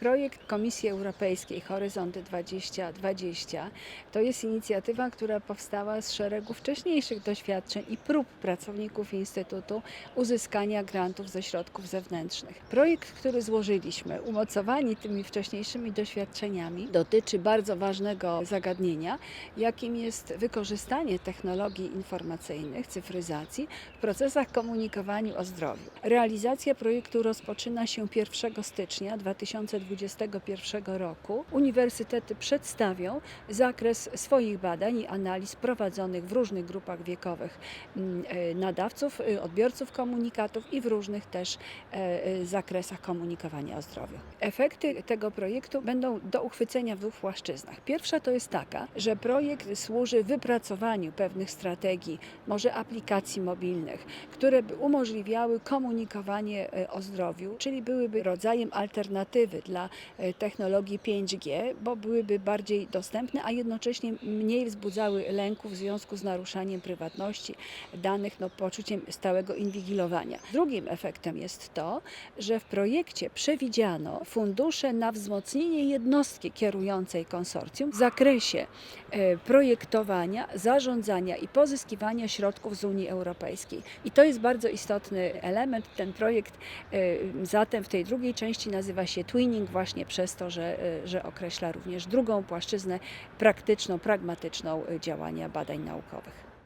Projekt Komisji Europejskiej Horyzont 2020 to jest inicjatywa, która powstała z szeregu wcześniejszych doświadczeń i prób pracowników Instytutu uzyskania grantów ze środków zewnętrznych. Projekt, który złożyliśmy, umocowani tymi wcześniejszymi doświadczeniami, dotyczy bardzo ważnego zagadnienia, jakim jest wykorzystanie technologii informacyjnych, cyfryzacji w procesach komunikowaniu o zdrowiu. Realizacja projektu rozpoczyna się 1 stycznia 2021 roku. Uniwersytety przedstawią zakres swoich badań i analiz prowadzonych w różnych grupach wiekowych mm, e, nadawców, e, odbiorców komunikatów i w różnych też e, zakresach komunikowania o zdrowiu. Efekty tego projektu będą do uchwycenia w dwóch płaszczyznach. Pierwsza to jest taka, że projekt służy wypracowaniu pewnych strategii, może aplikacji mobilnych, które by umożliwiały komunikowanie o zdrowiu, czyli byłyby rodzajem alternatywy dla e, technologii 5G, bo byłyby bardziej dostępne, a jednocześnie mniej wzbudzały lęku w związku z naruszaniem prywatności danych, no, poczuciem stałego inwigilowania. Drugim efektem jest to, że w projekcie przewidziano fundusze na wzmocnienie jednostki kierującej konsorcjum w zakresie e, projektowania, zarządzania i pozyskiwania środków z Unii Europejskiej. I to jest bardzo istotny element. Ten projekt e, zatem w tej drugiej części nazywa się Twinning właśnie przez to, że, e, że określa również drugą płaszczyznę praktyczną, pragmatyczną e, działania badań naukowych.